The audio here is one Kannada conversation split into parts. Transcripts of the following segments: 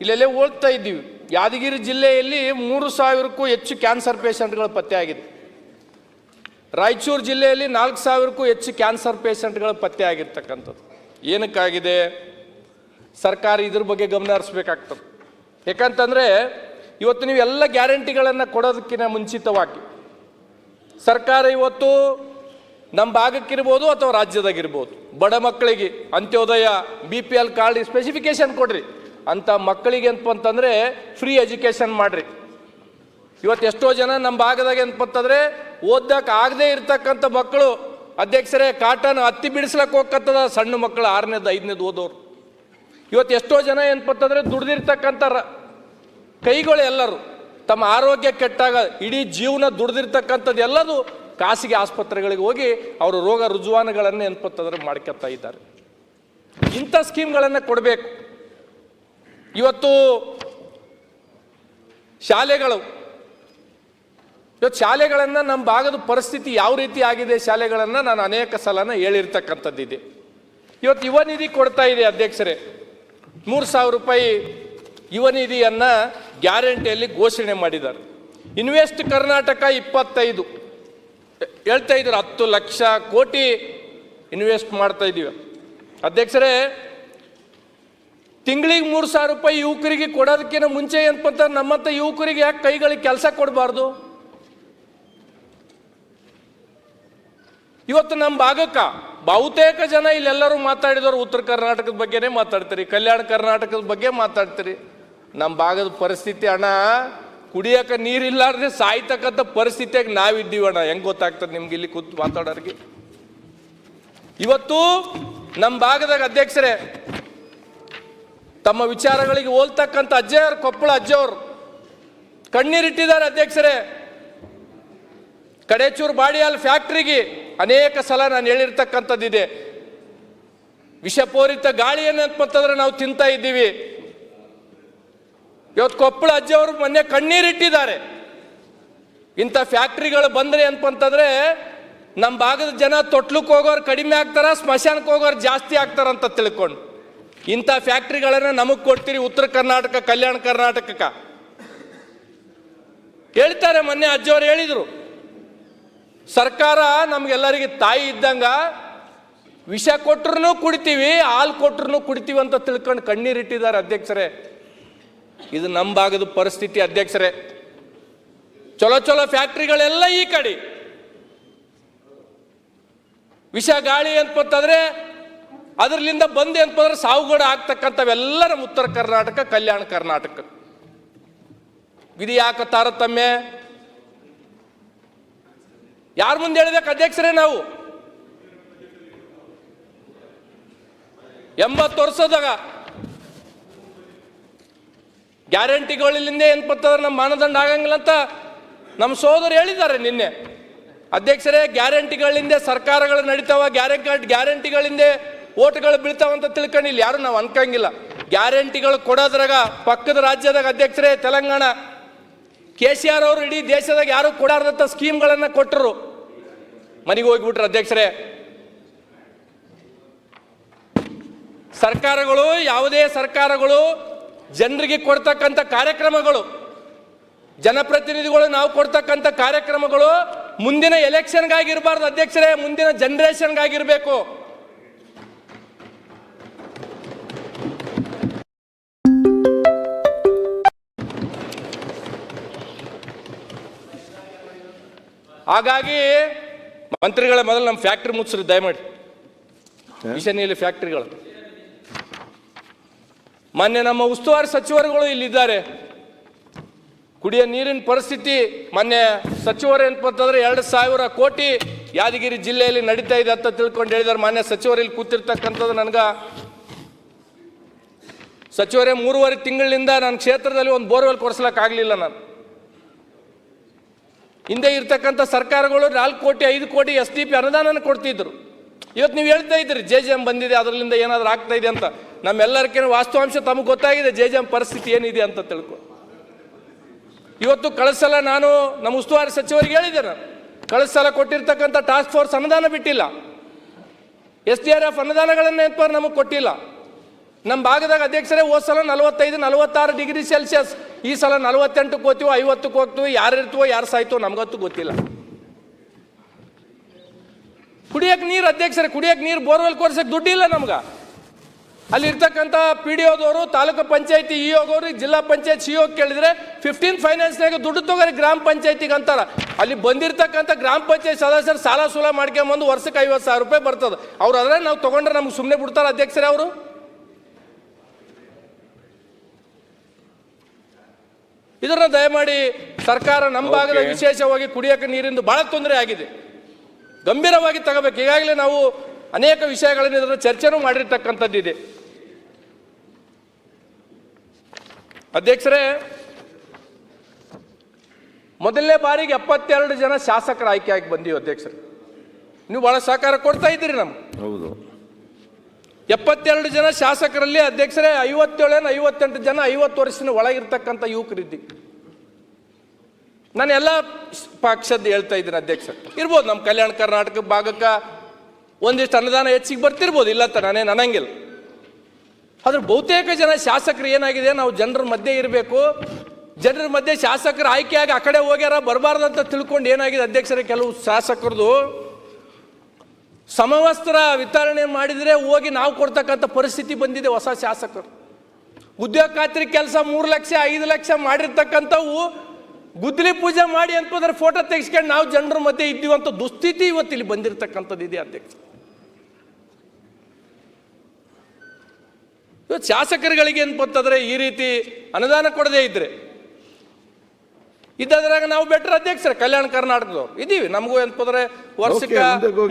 ಇಲ್ಲೆಲ್ಲೇ ಓದ್ತಾ ಇದ್ದೀವಿ. ಯಾದಗಿರಿ ಜಿಲ್ಲೆಯಲ್ಲಿ ಮೂರು ಸಾವಿರಕ್ಕೂ ಹೆಚ್ಚು ಕ್ಯಾನ್ಸರ್ ಪೇಷಂಟ್ಗಳು ಪತ್ತೆಯಾಗಿದೆ ರಾಯಚೂರು ಜಿಲ್ಲೆಯಲ್ಲಿ ನಾಲ್ಕು ಸಾವಿರಕ್ಕೂ ಹೆಚ್ಚು ಕ್ಯಾನ್ಸರ್ ಪೇಷಂಟ್ಗಳು ಪತ್ತೆ ಆಗಿರ್ತಕ್ಕಂಥದ್ದು. ಏನಕ್ಕಾಗಿದೆ? ಸರ್ಕಾರ ಇದ್ರ ಬಗ್ಗೆ ಗಮನ ಹರಿಸ್ಬೇಕಾಗ್ತದೆ. ಯಾಕಂತಂದರೆ ಇವತ್ತು ನೀವು ಎಲ್ಲ ಗ್ಯಾರಂಟಿಗಳನ್ನು ಕೊಡೋದಕ್ಕಿಂತ ಮುಂಚಿತವಾಗಿ ಸರ್ಕಾರ ಇವತ್ತು ನಮ್ಮ ಭಾಗಕ್ಕಿರ್ಬೋದು ಅಥವಾ ರಾಜ್ಯದಾಗಿರ್ಬೋದು. ಬಡ ಮಕ್ಕಳಿಗೆ Antyodaya, B P L card specification ಕೊಡ್ರಿ. ಅಂಥ ಮಕ್ಕಳಿಗೆ ಅಂತಂದರೆ ಫ್ರೀ ಎಜುಕೇಷನ್ ಮಾಡಿರಿ. ಇವತ್ತು ಎಷ್ಟೋ ಜನ ನಮ್ಮ ಭಾಗದಾಗ ಏನಪ್ಪಂತಂದ್ರೆ ಓದಕ್ಕೆ ಆಗದೇ ಇರ್ತಕ್ಕಂಥ ಮಕ್ಕಳು. ಅಧ್ಯಕ್ಷರೇ, ಕಾಟನ್ ಹತ್ತಿ ಬಿಡಿಸ್ಲಕ್ಕೆ ಹೋಗ್ಕತ್ತದ ಸಣ್ಣ ಮಕ್ಕಳು ಆರನೇದು, ಐದನೇದು ಓದೋರು. ಇವತ್ತು ಎಷ್ಟೋ ಜನ ಏನಪ್ಪಂತಂದ್ರೆ ದುಡ್ದಿರ್ತಕ್ಕಂಥ ಕೈಗಳು ಎಲ್ಲರೂ. ತಮ್ಮ ಆರೋಗ್ಯ ಕೆಟ್ಟಾಗ ಇಡೀ ಜೀವನ ದುಡ್ದಿರ್ತಕ್ಕಂಥದ್ದು ಎಲ್ಲದು ಖಾಸಗಿ ಆಸ್ಪತ್ರೆಗಳಿಗೆ ಹೋಗಿ ಅವರು ರೋಗ ರುಜುವಾನುಗಳನ್ನು ಏನಪ್ಪಂತಂದ್ರೆ ಮಾಡ್ಕೊತಾ ಇದ್ದಾರೆ. ಇಂಥ ಸ್ಕೀಮ್ಗಳನ್ನು ಕೊಡಬೇಕು. ಇವತ್ತು ಶಾಲೆಗಳು. ಇವತ್ತು ಶಾಲೆಗಳನ್ನು ನಮ್ಮ ಭಾಗದ ಪರಿಸ್ಥಿತಿ ಯಾವ ರೀತಿ ಆಗಿದೆ ಶಾಲೆಗಳನ್ನು ನಾನು ಅನೇಕ ಸಲನ ಹೇಳಿರ್ತಕ್ಕಂಥದ್ದಿದೆ. ಇವತ್ತು ಯುವ ನಿಧಿ ಕೊಡ್ತಾ ಇದೆ ಅಧ್ಯಕ್ಷರೇ. ಮೂರು ಸಾವಿರ ರೂಪಾಯಿ ಯುವ ನಿಧಿಯನ್ನು ಗ್ಯಾರಂಟಿಯಲ್ಲಿ ಘೋಷಣೆ ಮಾಡಿದ್ದಾರೆ. ಇನ್ವೆಸ್ಟ್ ಕರ್ನಾಟಕ ಇಪ್ಪತ್ತೈದು. ಹೇಳ್ತಾ ಇದ್ದಾರೆ ಹತ್ತು ಲಕ್ಷ ಕೋಟಿ ಇನ್ವೆಸ್ಟ್ ಮಾಡ್ತಾ ಇದ್ದೀವಿ ಅಧ್ಯಕ್ಷರೇ ತಿಂಗಳಿಗೆ ಮೂರು ಸಾವಿರ ರೂಪಾಯಿ ಯುವಕರಿಗೆ ಕೊಡೋದಕ್ಕಿಂತ ಮುಂಚೆ ಏನಪ್ಪ ನಮ್ಮಂಥ ಯುವಕರಿಗೆ ಯಾಕೆ ಕೈಗಳಿಗೆ ಕೆಲಸ ಕೊಡಬಾರ್ದು? ಇವತ್ತು ನಮ್ಮ ಭಾಗಕ್ಕ ಬಹುತೇಕ ಜನ ಇಲ್ಲೆಲ್ಲರೂ ಮಾತಾಡಿದವರು ಉತ್ತರ ಕರ್ನಾಟಕದ ಬಗ್ಗೆನೇ ಮಾತಾಡ್ತೀರಿ, ಕಲ್ಯಾಣ ಕರ್ನಾಟಕದ ಬಗ್ಗೆ ಮಾತಾಡ್ತೀರಿ. ನಮ್ಮ ಭಾಗದ ಪರಿಸ್ಥಿತಿ ಅಣ್ಣ ಕುಡಿಯಕ್ಕೆ ನೀರಿಲ್ಲಾರ್ದೆ ಸಾಯ್ತಕ್ಕಂಥ ಪರಿಸ್ಥಿತಿಯಾಗಿ ನಾವಿದ್ದೀವಿ ಅಣ್ಣ. ಹೆಂಗೆ ಗೊತ್ತಾಗ್ತದೆ ನಿಮ್ಗೆ ಇಲ್ಲಿ ಕೂತು ಮಾತಾಡೋರಿಗೆ? ಇವತ್ತು ನಮ್ಮ ಭಾಗದಾಗ ಅಧ್ಯಕ್ಷರೇ ತಮ್ಮ ವಿಚಾರಗಳಿಗೆ ಹೋಲ್ತಕ್ಕಂಥ ಅಜ್ಜೆಯವರು ಕೊಪ್ಪಳ ಅಜ್ಜಿಯವರು ಕಣ್ಣೀರಿಟ್ಟಿದ್ದಾರೆ ಅಧ್ಯಕ್ಷರೇ. ಕಡೇಚೂರು ಬಾಡಿಯಾಲ್ ಫ್ಯಾಕ್ಟ್ರಿಗೆ ಅನೇಕ ಸಲ ನಾನು ಹೇಳಿರ್ತಕ್ಕಂಥದ್ದಿದೆ. ವಿಷಪೂರಿತ ಗಾಳಿಯನ್ನು ಮತ್ತಂದ್ರೆ ನಾವು ತಿಂತಾ ಇದ್ದೀವಿ. ಇವತ್ತು ಕೊಪ್ಪಳ ಅಜ್ಜಿಯವರು ಮೊನ್ನೆ ಕಣ್ಣೀರಿಟ್ಟಿದ್ದಾರೆ. ಇಂಥ ಫ್ಯಾಕ್ಟ್ರಿಗಳು ಬಂದ್ರೆ ಅಂತಂದ್ರೆ ನಮ್ಮ ಭಾಗದ ಜನ ತೊಟ್ಲಕ್ಕೆ ಹೋಗೋರು ಕಡಿಮೆ ಆಗ್ತಾರ ಸ್ಮಶಾನಕ್ಕೆ ಹೋಗೋರು ಜಾಸ್ತಿ ಆಗ್ತಾರಂತ ತಿಳ್ಕೊಂಡು. ಇಂಥ ಫ್ಯಾಕ್ಟ್ರಿಗಳನ್ನು ನಮಗೆ ಕೊಡ್ತೀರಿ ಉತ್ತರ ಕರ್ನಾಟಕ, ಕಲ್ಯಾಣ ಕರ್ನಾಟಕಕ್ಕೆ. ಹೇಳ್ತಾರೆ ಮೊನ್ನೆ ಅಜ್ಜಿಯವರು ಹೇಳಿದರು. ಸರ್ಕಾರ ನಮಗೆಲ್ಲರಿಗೆ ತಾಯಿ ಇದ್ದಂಗ ವಿಷ ಕೊಟ್ರು ಕುಡಿತೀವಿ, ಹಾಲು ಕೊಟ್ರು ಕುಡಿತೀವಿ ಅಂತ ತಿಳ್ಕೊಂಡು ಕಣ್ಣೀರಿಟ್ಟಿದ್ದಾರೆ ಅಧ್ಯಕ್ಷರೇ. ಇದು ನಮ್ಮ ಭಾಗದ ಪರಿಸ್ಥಿತಿ ಅಧ್ಯಕ್ಷರೇ. ಚಲೋ ಚಲೋ ಫ್ಯಾಕ್ಟ್ರಿಗಳೆಲ್ಲ ಈ ಕಡೆ. ವಿಷ ಗಾಳಿ ಅಂತಂದ್ರೆ ಅದರ್ಲಿಂದ ಬಂದೆ ಅಂತಂದ್ರೆ ಸಾವುಗಡ ಆಗ್ತಕ್ಕಂಥವೆಲ್ಲ ನಮ್ಮ ಉತ್ತರ ಕರ್ನಾಟಕ, ಕಲ್ಯಾಣ ಕರ್ನಾಟಕ. ವಿಧಿ ಯಾಕ ತಾರತಮ್ಯ. ಯಾರ ಮುಂದೆ ಹೇಳಬೇಕು ಅಧ್ಯಕ್ಷರೇ ನಾವು? ಎಂಬತ್ತು ವರ್ಷದಾಗ ಗ್ಯಾರಂಟಿಗಳಿಂದ ಏನ್ ನಮ್ಮ ಮಾನದಂಡ ಆಗಂಗಿಲ್ಲ ಅಂತ ನಮ್ಮ ಸೋದರು ಹೇಳಿದ್ದಾರೆ ನಿನ್ನೆ. ಅಧ್ಯಕ್ಷರೇ, ಗ್ಯಾರಂಟಿಗಳಿಂದ, ಸರ್ಕಾರಗಳು ನಡೀತಾವ, ಗ್ಯಾರಂಟಿ ಗ್ಯಾರಂಟಿಗಳಿಂದ ಓಟ್ಗಳು ಬೀಳ್ತಾವಂತ ತಿಳ್ಕೊಂಡು ಇಲ್ಲಿ ಯಾರು ನಾವು ಅನ್ಕಂಗಿಲ್ಲ. ಗ್ಯಾರಂಟಿಗಳು ಕೊಡೋದ್ರಾಗ ಪಕ್ಕದ ರಾಜ್ಯದಾಗ ಅಧ್ಯಕ್ಷರೇ ತೆಲಂಗಾಣ. ಕೆ ಸಿ ಆರ್ ಅವರು ಇಡೀ ದೇಶದಾಗ ಯಾರು ಕೊಡಾರ್ದಂಥ ಸ್ಕೀಮ್ಗಳನ್ನು ಕೊಟ್ಟರು. ಮನೆಗೆ ಹೋಗ್ಬಿಟ್ರು ಅಧ್ಯಕ್ಷರೇ. ಸರ್ಕಾರಗಳು, ಯಾವುದೇ ಸರ್ಕಾರಗಳು ಜನರಿಗೆ ಕೊಡ್ತಕ್ಕಂಥ ಕಾರ್ಯಕ್ರಮಗಳು, ಜನಪ್ರತಿನಿಧಿಗಳು ನಾವು ಕೊಡ್ತಕ್ಕಂಥ ಕಾರ್ಯಕ್ರಮಗಳು ಮುಂದಿನ ಎಲೆಕ್ಷನ್ಗಾಗಿರಬಾರ್ದು ಅಧ್ಯಕ್ಷರೇ, ಮುಂದಿನ ಜನರೇಷನ್ಗಾಗಿರ್ಬೇಕು. ಹಾಗಾಗಿ ಮಂತ್ರಿಗಳ ಮೊದಲು ನಮ್ಮ ಫ್ಯಾಕ್ಟ್ರಿ ಮುಚ್ಚ್ರಿ ದಯಮಾಡಿ. ಈಶಾನ್ಯಲ್ಲಿ ಫ್ಯಾಕ್ಟ್ರಿಗಳು. ಮೊನ್ನೆ ನಮ್ಮ ಉಸ್ತುವಾರಿ ಸಚಿವರುಗಳು ಇಲ್ಲಿದ್ದಾರೆ. ಕುಡಿಯೋ ನೀರಿನ ಪರಿಸ್ಥಿತಿ ಮೊನ್ನೆ ಸಚಿವರು ಏನಪ್ಪಂತಂದ್ರೆ ಎರಡು ಸಾವಿರ ಕೋಟಿ ಯಾದಗಿರಿ ಜಿಲ್ಲೆಯಲ್ಲಿ ನಡೀತಾ ಇದೆ ಅಂತ ತಿಳ್ಕೊಂಡು ಹೇಳಿದಾರೆ ಮಾನ್ಯ ಸಚಿವರು ಇಲ್ಲಿ ಕೂತಿರ್ತಕ್ಕಂಥದ್ದು ನನಗ ಸಚಿವರೇ ಮೂರುವರೆ ತಿಂಗಳಿಂದ ನನ್ನ ಕ್ಷೇತ್ರದಲ್ಲಿ ಒಂದು ಬೋರ್ವೆಲ್ ಕೊಡಿಸ್ಲಕ್ಕೆ ಆಗಲಿಲ್ಲ ನಾನು. ಹಿಂದೆ ಇರ್ತಕ್ಕಂಥ ಸರ್ಕಾರಗಳು ನಾಲ್ಕು ಕೋಟಿ, ಐದು ಕೋಟಿ ಎಸ್ ಡಿ ಪಿ ಅನುದಾನನ ಕೊಡ್ತಿದ್ರು. ಇವತ್ತು ನೀವು ಹೇಳ್ತಾ ಇದ್ದೀರಿ, ಜೆ ಜೆ ಎಂ ಬಂದಿದೆ ಅದರಿಂದ ಏನಾದರೂ ಆಗ್ತಾ ಇದೆ ಅಂತ. ನಮ್ಮೆಲ್ಲರಿಗೇನು ವಾಸ್ತವಾಂಶ ತಮಗೆ ಗೊತ್ತಾಗಿದೆ, ಜೆ ಜೆ ಎಂ ಪರಿಸ್ಥಿತಿ ಏನಿದೆ ಅಂತ ತಿಳ್ಕೊ. ಇವತ್ತು ಕಳಿಸಲ ಸಲ ನಾನು, ನಮ್ಮ ಉಸ್ತುವಾರಿ ಸಚಿವರಿಗೆ ಹೇಳಿದೆ ನಾನು. ಕಳಿಸಲ ಸಲ ಕೊಟ್ಟಿರ್ತಕ್ಕಂಥ ಟಾಸ್ಕ್ ಫೋರ್ಸ್ ಅನುದಾನ ಬಿಟ್ಟಿಲ್ಲ. ಎಸ್ ಡಿ ಆರ್ ಎಫ್ ಅನುದಾನಗಳನ್ನ ನಮಗೆ ಕೊಟ್ಟಿಲ್ಲ. ನಮ್ಮ ಭಾಗದಾಗ ಅಧ್ಯಕ್ಷರೇ, ಹೋದ ಸಲ ನಲವತ್ತೈದು, ನಲವತ್ತಾರು ಡಿಗ್ರಿ ಸೆಲ್ಸಿಯಸ್. ಈ ಸಲ ನಲವತ್ತೆಂಟಕ್ಕೆ ಹೋಗ್ತೀವೋ ಐವತ್ತಕ್ಕೆ ಹೋಗ್ತೀವಿ, ಯಾರು ಇರ್ತೀವೋ, ಯಾರು ಸಾಯ್ತೋ ನಮಗಂತೂ ಗೊತ್ತಿಲ್ಲ. ಕುಡಿಯೋಕೆ ನೀರು ಅಧ್ಯಕ್ಷರೇ, ಕುಡಿಯೋಕೆ ನೀರು ಬೋರ್ವೆಲ್ ಕೊರ್ಸಕ್ಕೆ ದುಡ್ಡಿಲ್ಲ ನಮ್ಗೆ. ಅಲ್ಲಿ ಇರ್ತಕ್ಕಂಥ ಪಿ ಡಿ ಒದವರು, ತಾಲೂಕು ಪಂಚಾಯತಿ ಇ ಹೋಗೋರು ಜಿಲ್ಲಾ ಪಂಚಾಯತ್ ಸಿ ಕೇಳಿದ್ರೆ ಫಿಫ್ಟೀನ್ ಫೈನಾನ್ಸ್ನಾಗ ದುಡ್ಡು ತಗೋರಿ ಗ್ರಾಮ ಪಂಚಾಯತಿಗೆ ಅಂತಾರ. ಅಲ್ಲಿ ಬಂದಿರತಕ್ಕಂಥ ಗ್ರಾಮ ಪಂಚಾಯತ್ ಸದಸ್ಯರು ಸಾಲ ಸೂಲ ಮಾಡ್ಕೊಂಬಂದು ವರ್ಷಕ್ಕೆ ಐವತ್ತು ಸಾವಿರ ರೂಪಾಯಿ ಬರ್ತದೆ. ಅವ್ರು ಅದ್ರೆ ನಾವು ತಗೊಂಡ್ರೆ ನಮ್ಗೆ ಸುಮ್ಮನೆ ಬಿಡ್ತಾರೆ ಅಧ್ಯಕ್ಷರೇ ಅವರು. ಇದನ್ನ ದಯಮಾಡಿ ಸರ್ಕಾರ ನಮ್ಮ ಭಾಗದ ವಿಶೇಷವಾಗಿ ಕುಡಿಯೋಕೆ ನೀರಿಂದು ಬಹಳ ತೊಂದರೆ ಆಗಿದೆ. ಗಂಭೀರವಾಗಿ ತಗೋಬೇಕು. ಈಗಾಗಲೇ ನಾವು ಅನೇಕ ವಿಷಯಗಳನ್ನು ಇದರ ಚರ್ಚೆನೂ ಮಾಡಿರ್ತಕ್ಕಂಥದ್ದಿದೆ ಅಧ್ಯಕ್ಷರೇ ಮೊದಲನೇ ಬಾರಿಗೆ ಎಪ್ಪತ್ತೆರಡು ಜನ ಶಾಸಕರ ಆಯ್ಕೆ ಆಗಿ ಬಂದೀವಿ ಅಧ್ಯಕ್ಷರು. ನೀವು ಬಹಳ ಸಹಕಾರ ಕೊಡ್ತಾ ಇದ್ದೀರಿ ನಮ್ಗೆ. ಹೌದು. ಎಪ್ಪತ್ತೆರಡು ಜನ ಶಾಸಕರಲ್ಲಿ ಅಧ್ಯಕ್ಷರೇ ಐವತ್ತೇಳೇನು ಐವತ್ತೆಂಟು ಜನ ಐವತ್ತು ವರ್ಷದ ಒಳಗಿರ್ತಕ್ಕಂಥ ಯುವಕರಿದ್ದಿ. ನಾನು ಎಲ್ಲ ಪಕ್ಷದ ಹೇಳ್ತಾ ಇದ್ದೀನಿ ಅಧ್ಯಕ್ಷ. ಇರ್ಬೋದು ನಮ್ಮ ಕಲ್ಯಾಣ ಕರ್ನಾಟಕ ಭಾಗಕ್ಕೆ ಒಂದಿಷ್ಟು ಅನುದಾನ ಹೆಚ್ಚಿಗೆ ಬರ್ತಿರ್ಬೋದು, ಇಲ್ಲ ಅಂತ ನಾನೇನು ಅನ್ನಂಗಿಲ್ಲ. ಆದ್ರೆ ಬಹುತೇಕ ಜನ ಶಾಸಕರು ಏನಾಗಿದೆ, ನಾವು ಜನರ ಮಧ್ಯೆ ಇರಬೇಕು. ಜನರ ಮಧ್ಯೆ ಶಾಸಕರು ಆಯ್ಕೆಯಾಗಿ ಆ ಕಡೆ ಹೋಗ್ಯಾರ ಬರಬಾರ್ದಂತ ತಿಳ್ಕೊಂಡು ಏನಾಗಿದೆ ಅಧ್ಯಕ್ಷರ, ಕೆಲವು ಶಾಸಕರದು ಸಮವಸ್ತ್ರ ವಿತರಣೆ ಮಾಡಿದರೆ ಹೋಗಿ ನಾವು ಕೊಡ್ತಕ್ಕಂಥ ಪರಿಸ್ಥಿತಿ ಬಂದಿದೆ ಹೊಸ ಶಾಸಕರು. ಉದ್ಯೋಗ ಖಾತ್ರಿ ಕೆಲಸ ಮೂರು ಲಕ್ಷ, ಐದು ಲಕ್ಷ ಮಾಡಿರ್ತಕ್ಕಂಥವು ಗುದ್ದಲಿ ಪೂಜೆ ಮಾಡಿ ಅಂತಂದ್ರೆ ಫೋಟೋ ತೆಗೆಸ್ಕೊಂಡು ನಾವು ಜನರ ಮಧ್ಯೆ ಇದ್ದೀವಂಥ ದುಸ್ಥಿತಿ ಇವತ್ತು ಇಲ್ಲಿ ಬಂದಿರತಕ್ಕಂಥದ್ದು ಇದೆ ಅಧ್ಯಕ್ಷ. ಇವತ್ತು ಶಾಸಕರುಗಳಿಗೆ ಅಂತಂದ್ರೆ ಈ ರೀತಿ ಅನುದಾನ ಕೊಡದೇ ಇದ್ರೆ ಇದ್ದದ್ರಾಗ ನಾವು ಬೆಟರ್ ಅಧ್ಯಕ್ಷರ ಕಲ್ಯಾಣ ಕರ್ನಾಟಕದವ್ರು. ಇದೀವಿ ನಮಗೂ ಅಂತಂದ್ರೆ ವರ್ಷಕ್ಕೆ.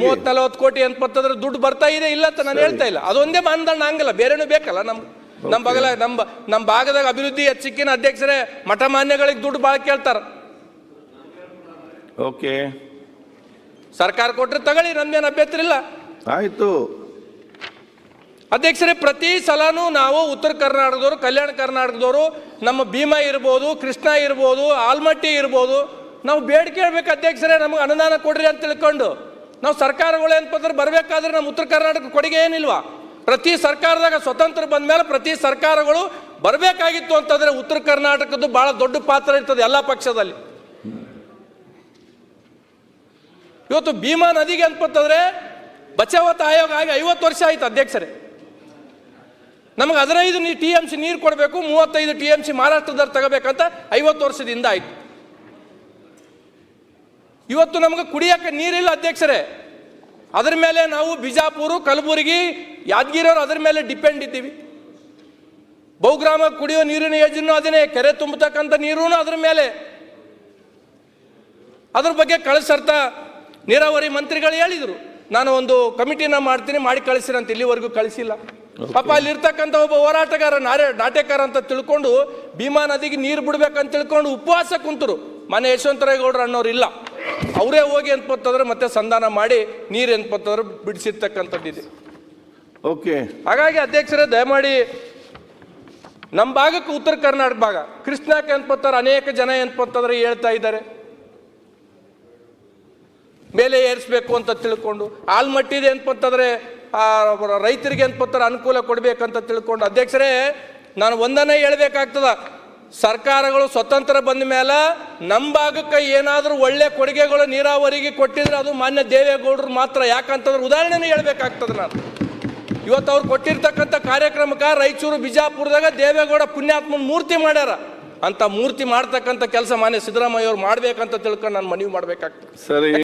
ಮೂವತ್ ನಲವತ್ತು ಕೋಟಿ ಅಂತಂದ್ರೆ ದುಡ್ಡು ಬರ್ತಾ ಇದೆ ಇಲ್ಲ ಅಂತ ನಾನು ಹೇಳ್ತಾ ಇಲ್ಲ. ಅದೊಂದೇ ಮಾನದಂಡ ಹಂಗಲ್ಲ ಬೇರೆನೂ ಬೇಕಲ್ಲ ನಮ್ ನಮ್ಮ ಬಗಲ ನಮ್ಮ ನಮ್ಮ ಭಾಗದಾಗ ಅಭಿವೃದ್ಧಿ ಹೆಚ್ಚಿಕ್ಕಿನ ಅಧ್ಯಕ್ಷರೇ ಮಠ ಮಾನ್ಯಗಳಿಗೆ ದುಡ್ಡು ಭಾಳ ಕೇಳ್ತಾರ. ಓಕೆ. ಸರ್ಕಾರ ಕೊಟ್ರೆ ತಗೊಳ್ಳಿ ನಮ್ದೇನು ಅಭ್ಯಂತರ ಇಲ್ಲ ಆಯ್ತು. ಅಧ್ಯಕ್ಷರೇ, ಪ್ರತಿ ಸಲನೂ ನಾವು ಉತ್ತರ ಕರ್ನಾಟಕದವರು, ಕಲ್ಯಾಣ ಕರ್ನಾಟಕದವರು, ನಮ್ಮ ಭೀಮಾ ಇರ್ಬೋದು, ಕೃಷ್ಣ ಇರ್ಬೋದು, ಆಲ್ಮಟ್ಟಿ ಇರ್ಬೋದು, ನಾವು ಬೇಡಿಕೆ ಹೇಳ್ಬೇಕು ಅಧ್ಯಕ್ಷರೇ, ನಮಗೆ ಅನುದಾನ ಕೊಡ್ರಿ ಅಂತ ತಿಳ್ಕೊಂಡು. ನಾವು ಸರ್ಕಾರಗಳು ಏನಪ್ಪಂದ್ರೆ ಬರಬೇಕಾದ್ರೆ ನಮ್ಮ ಉತ್ತರ ಕರ್ನಾಟಕ ಕೊಡುಗೆ ಏನಿಲ್ವಾ? ಪ್ರತಿ ಸರ್ಕಾರದಾಗ ಸ್ವತಂತ್ರ ಬಂದ ಮೇಲೆ ಪ್ರತಿ ಸರ್ಕಾರಗಳು ಬರಬೇಕಾಗಿತ್ತು ಅಂತಂದ್ರೆ ಉತ್ತರ ಕರ್ನಾಟಕದ್ದು ಭಾಳ ದೊಡ್ಡ ಪಾತ್ರ ಇರ್ತದೆ ಎಲ್ಲ ಪಕ್ಷದಲ್ಲಿ. ಇವತ್ತು ಭೀಮಾ ನದಿಗೆ ಅಂತಂದ್ರೆ ಬಚಾವತ್ ಆಯೋಗ ಆಗಿ ಐವತ್ತು ವರ್ಷ ಆಯ್ತು ಅಧ್ಯಕ್ಷರೇ. ನಮಗೆ ಹದಿನೈದು ನೀ ಟಿ ಎಂ ಸಿ ನೀರು ಕೊಡಬೇಕು, ಮೂವತ್ತೈದು ಟಿ ಎಂ ಸಿ ಮಹಾರಾಷ್ಟ್ರದವ್ರು ತಗೋಬೇಕಂತ ಐವತ್ತು ವರ್ಷದಿಂದ ಆಯಿತು. ಇವತ್ತು ನಮಗೆ ಕುಡಿಯೋಕ್ಕೆ ನೀರಿಲ್ಲ ಅಧ್ಯಕ್ಷರೇ. ಅದ್ರ ಮೇಲೆ ನಾವು ಬಿಜಾಪುರ, ಕಲಬುರಗಿ, ಯಾದಗಿರಿಯವರು ಅದ್ರ ಮೇಲೆ ಡಿಪೆಂಡ್ ಇದ್ದೀವಿ. ಬಹುಗ್ರಾಮ ಕುಡಿಯೋ ನೀರಿನ ಯೋಜನೆ ಅದನ್ನೇ ಕೆರೆ ತುಂಬತಕ್ಕಂಥ ನೀರು ಅದ್ರ ಮೇಲೆ. ಅದ್ರ ಬಗ್ಗೆ ಕಳಿಸರ್ತ ನೀರಾವರಿ ಮಂತ್ರಿಗಳು ಹೇಳಿದರು. ನಾನು ಒಂದು ಕಮಿಟಿನ ಮಾಡ್ತೀನಿ, ಮಾಡಿ ಕಳಿಸಿರಂತ ಇಲ್ಲಿವರೆಗೂ ಕಳಿಸಿಲ್ಲ. ಪಾಪ ಅಲ್ಲಿರ್ತಕ್ಕಂಥ ಒಬ್ಬ ಹೋರಾಟಗಾರ ನಾರೇ ನಾಟ್ಯಕಾರ ಅಂತ ತಿಳ್ಕೊಂಡು ಭೀಮಾ ನದಿಗೆ ನೀರು ಬಿಡ್ಬೇಕಂತ ತಿಳ್ಕೊಂಡು ಉಪವಾಸ ಕುಂತರು. ಮನೆ ಯಶವಂತರೇಗೌಡರು ಅನ್ನೋರು ಇಲ್ಲ ಅವರೇ ಹೋಗಿ ಅನ್ಪತ್ತಂದ್ರೆ ಮತ್ತೆ ಸಂಧಾನ ಮಾಡಿ ನೀರು ಅಂತಂದ್ರೆ ಬಿಡಿಸಿರ್ತಕ್ಕಂಥದ್ದಿದೆ ಓಕೆ ಹಾಗಾಗಿ ಅಧ್ಯಕ್ಷರೇ ದಯಮಾಡಿ ನಮ್ಮ ಭಾಗಕ್ಕೆ ಉತ್ತರ ಕರ್ನಾಟಕ ಭಾಗ. ಕೃಷ್ಣಕ್ಕೆ ಅನ್ಪತ್ತಾರೆ ಅನೇಕ ಜನ ಅನ್ಪತ್ತಂದ್ರೆ ಹೇಳ್ತಾ ಇದ್ದಾರೆ. ಮೇಲೆ ಏರಿಸ್ಬೇಕು ಅಂತ ತಿಳ್ಕೊಂಡು ಆಲ್ಮಟ್ಟಿದೆ ಅನ್ಪತ್ತಂದ್ರೆ ರೈತರಿಗೆ ಪತ್ರ ಅನುಕೂಲ ಕೊಡಬೇಕಂತ ತಿಳ್ಕೊಂಡು, ಅಧ್ಯಕ್ಷರೇ, ನಾನು ಒಂದನ್ನೇ ಹೇಳ್ಬೇಕಾಗ್ತದ. ಸರ್ಕಾರಗಳು ಸ್ವತಂತ್ರ ಬಂದ ಮೇಲೆ ನಮ್ಮ ಭಾಗಕ್ಕೆ ಏನಾದರೂ ಒಳ್ಳೆ ಕೊಡುಗೆಗಳು ನೀರಾವರಿಗೆ ಕೊಟ್ಟಿದ್ರೆ ಅದು ಮಾನ್ಯ ದೇವೇಗೌಡರು ಮಾತ್ರ. ಯಾಕಂತಂದ್ರೆ ಉದಾಹರಣೆನೇ ಹೇಳ್ಬೇಕಾಗ್ತದೆ ನಾನು. ಇವತ್ತು ಅವ್ರು ಕೊಟ್ಟಿರ್ತಕ್ಕಂಥ ಕಾರ್ಯಕ್ರಮಕ್ಕೆ ರಾಯಚೂರು, ಬಿಜಾಪುರದಾಗ ದೇವೇಗೌಡ ಪುಣ್ಯಾತ್ಮನ ಮೂರ್ತಿ ಮಾಡ್ಯಾರ. ಅಂತ ಮೂರ್ತಿ ಮಾಡ್ತಕ್ಕಂಥ ಕೆಲಸ ಮಾನ್ಯ ಸಿದ್ದರಾಮಯ್ಯ ಅವ್ರು ಮಾಡ್ಬೇಕಂತ ತಿಳ್ಕೊಂಡು ನಾನು ಮನವಿ ಮಾಡ್ಬೇಕಾಗ್ತದೆ. ಸರಿ.